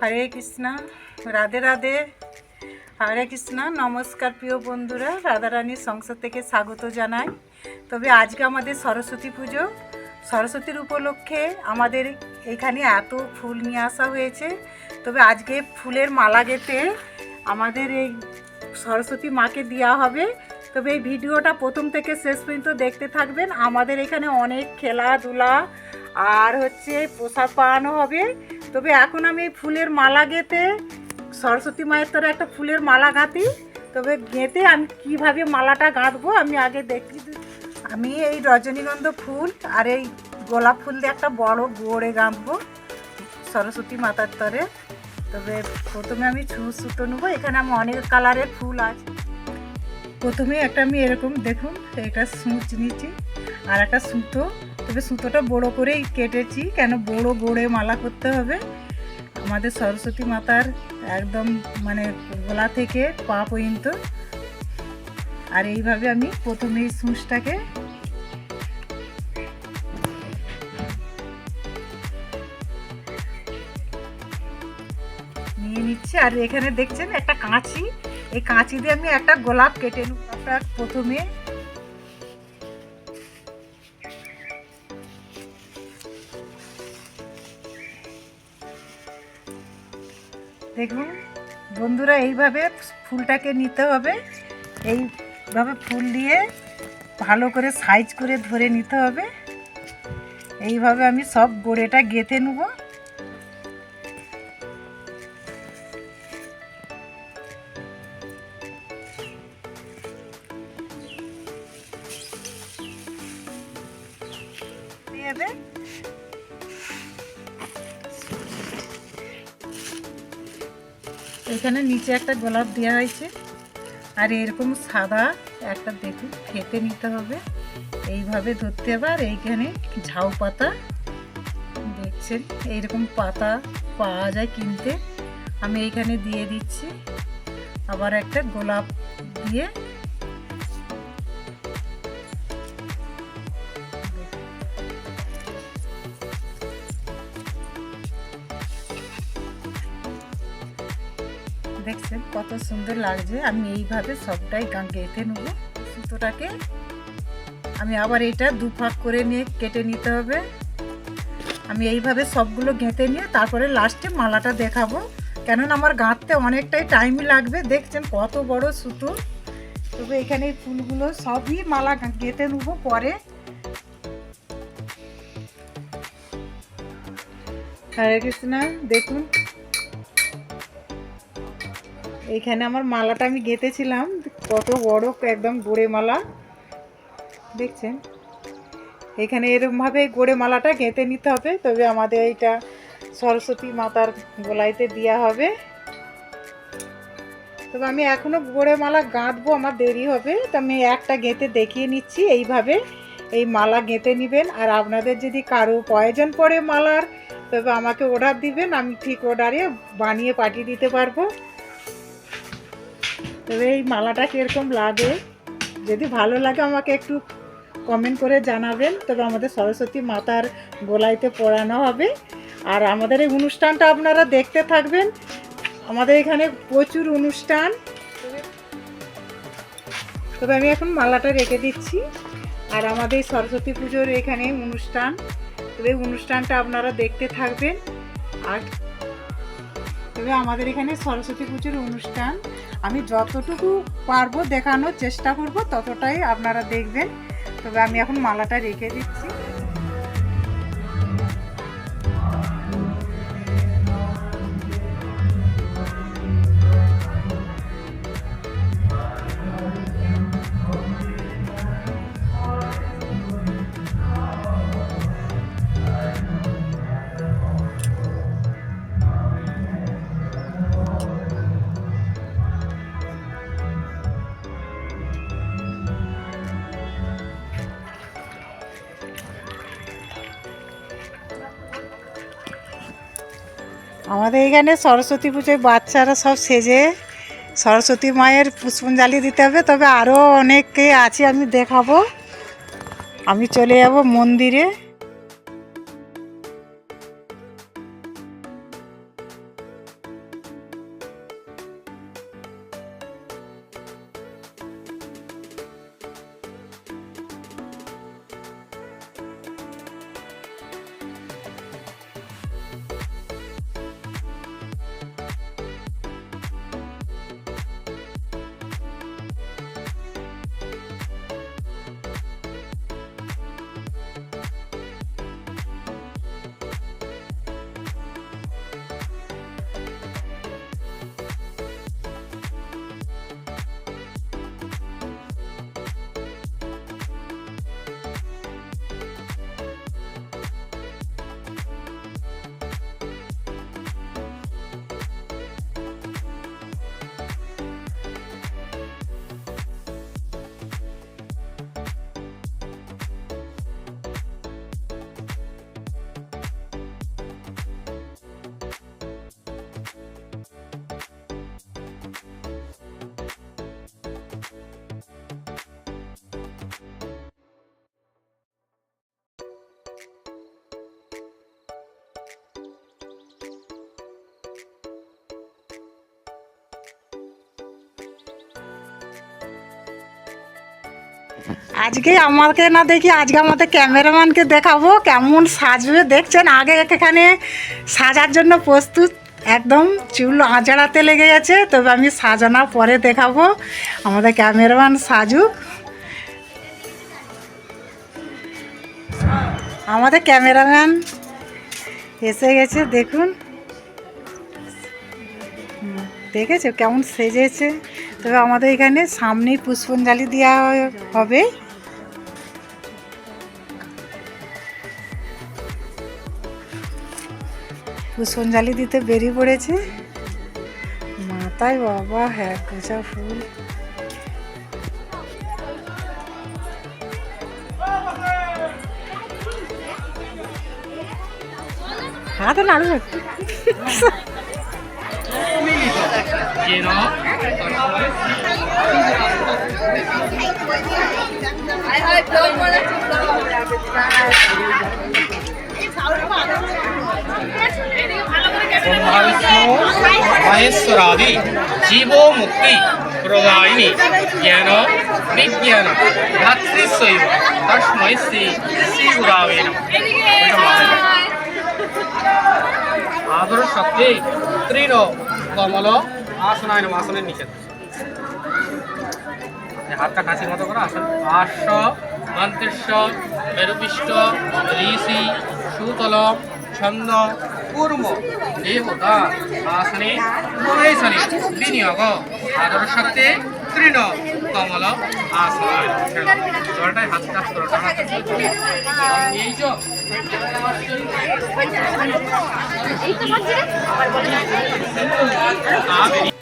হরে কৃষ্ণা, রাধে রাধে। হরে কৃষ্ণা, নমস্কার প্রিয় বন্ধুরা, রাধারানীর সংসার থেকে স্বাগত জানাই। তবে আজকে আমাদের সরস্বতী পুজো। সরস্বতীর উপলক্ষে আমাদের এখানে এত ফুল নিয়ে আসা হয়েছে। তবে আজকে ফুলের মালা গেতে আমাদের এই সরস্বতী মাকে দেওয়া হবে। তবে এই ভিডিওটা প্রথম থেকে শেষ পর্যন্ত দেখতে থাকবেন। আমাদের এখানে অনেক খেলাধুলা আর হচ্ছে প্রসাদ পাওয়ানো হবে। তবে এখন আমি এই ফুলের মালা গেঁথে সরস্বতী মায়ের তরে একটা ফুলের মালা গাঁথি তবে গেঁথে আমি কীভাবে মালাটা গাঁথবো আমি আগে দেখি। আমি এই রজনীগন্ধা ফুল আর এই গোলাপ ফুল দিয়ে একটা বড় গোড়ে গাঁথবো সরস্বতী মাতার তরে। তবে প্রথমে আমি ছু সুতো নেব, এখানে আমি অনেক কালারের ফুল আছে। প্রথমে একটা আমি এরকম, দেখুন, এটা সূচ নিচ্ছি আর একটা সুতো। তবে সুতোটা বড় করেই কেটেছি। কেন বড় গোড়ে মালা করতে হবে? আমাদের সরস্বতী মাতার একদম মানে গলা থেকে পা পর্যন্ত। আর এইভাবে আমি প্রথমে সূচটাকে নিয়ে নিচ্ছি। আর এখানে দেখছেন একটা কাঁচি। এই কাঁচি দিয়ে আমি একটা গোলাপ কেটে নেব। প্রথমে দেখুন, বন্ধুরা এইভাবে ফুলটাকে নিতে হবে। এইভাবে ফুল দিয়ে ভালো করে সাইজ করে ধরে নিতে হবে। এইভাবে আমি সব গোড়েটা গেঁথে নেব। দিয়ে এখানে নিচে একটা গোলাপ দেওয়া হয়েছে। আর এরকম সাদা একটা দেখুন খেতে নিতে হবে। এইভাবে ধরতে হবে। আর এইখানে ঝাউ পাতা, দেখছেন? এইরকম পাতা পাওয়া যায় কিনতে। আমি এইখানে দিয়ে দিচ্ছি। আবার একটা গোলাপ দিয়ে দেখছেন কত সুন্দর লাগছে। আমি এইভাবে সবটাই গা- গেঁথে নেব। সুতোটাকে আমি আবার এটা দু ফাঁক করে নিয়ে কেটে নিতে হবে। আমি এইভাবে সবগুলো গেঁথে নিয়ে তারপরে লাস্টে মালাটা দেখাবো। কেননা আমার গাঁথতে অনেকটাই টাইম লাগবে। দেখছেন কত বড় সুতো। তবে এখানে ফুলগুলো সবই মালা গেঁথে নেব পরে। হরে কৃষ্ণা, দেখুন। এইখানে আমার মালাটা আমি গেঁথেছিলাম। কত বড় একদম গোড়ে মালা। দেখছেন? এখানে এরকমভাবে গোড়ে মালাটা গেঁথে নিতে হবে। তবে আমাদের এইটা সরস্বতী মাতার গোলাইতে দেওয়া হবে। তবে আমি এখনও গোড়ে মালা গাঁথবো, আমার দেরি হবে। তো আমি একটা গেঁথে দেখিয়ে নিচ্ছি এইভাবে। এই মালা গেঁথে নেবেন। আর আপনাদের যদি কারও প্রয়োজন পড়ে মালার, তবে আমাকে অর্ডার দিবেন। আমি ঠিক অর্ডারে বানিয়ে পাঠিয়ে দিতে পারব। তবে এই মালাটা কীরকম লাগে? যদি ভালো লাগে আমাকে একটু কমেন্ট করে জানাবেন। তবে আমাদের সরস্বতী মাতার গোলাইতে পড়ানো হবে। আর আমাদের এই অনুষ্ঠানটা আপনারা দেখতে থাকবেন। আমাদের এখানে প্রচুর অনুষ্ঠান। তবে আমি এখন মালাটা রেখে দিচ্ছি। আর আমাদের সরস্বতী পুজোর এখানে অনুষ্ঠান। তবে অনুষ্ঠানটা আপনারা দেখতে থাকবেন। আর তবে আমাদের এখানে সরস্বতী পুজোর অনুষ্ঠান। আমি যতটুকু পারব দেখানোর চেষ্টা করব, ততটাই আপনারা দেখবেন। তবে আমি এখন মালাটা রেখে দিচ্ছি। আমাদের এখানে সরস্বতী পুজোয় বাচ্চারা সব সেজে সরস্বতী মায়ের পুষ্পঞ্জালি দিতে হবে। তবে আরও অনেকে আছে, আমি দেখাবো। আমি চলে যাব মন্দিরে। আজকে আমাকে না দেখি, আজকে আমাদের ক্যামেরাম্যানকে দেখাবো, কেমন সাজবে, দেখছেন? আগে এখানে সাজার জন্য প্রস্তুত, একদম চুল আঁচড়াতে লেগে গেছে, তবে আমি সাজানোর পরে দেখাবো। আমাদের ক্যামেরাম্যান সাজুক আমাদের ক্যামেরাম্যান এসে গেছে, দেখুন। দেখেছ? কেমন সেজেছে? তবে আমাদের এখানে সামনেই পুষ্পঞ্জালি দেওয়া হবে। পুষ্পঞ্জালি দিতে বেরিয়ে পড়েছে। মাথায় বাবা হ্যাঁ গোছা ফুল। হাতে নাড়ু মহেশ্বরাদি জীব মুক্তি প্রদায়িনী জ্ঞান বিজ্ঞান ভাতৃশৈব তস্মৈ শ্রী শ্রী গুরাবে আদর শক্তি তৃণ কমল আসনায় নম আসনের নিষেধ হাতটা কাশির মতো করে আসন। আশ্ব মন্ত্রিষ্য মেরুপিষ্ট ঋষি সুতলম, ছন্দ কুর্ম দেবতা আসনে প্রবেশনে বিনিয়োগ আদর্শক্তি তৃণ। কমল আসন জলটাই হাত কাজ করো এই যে আ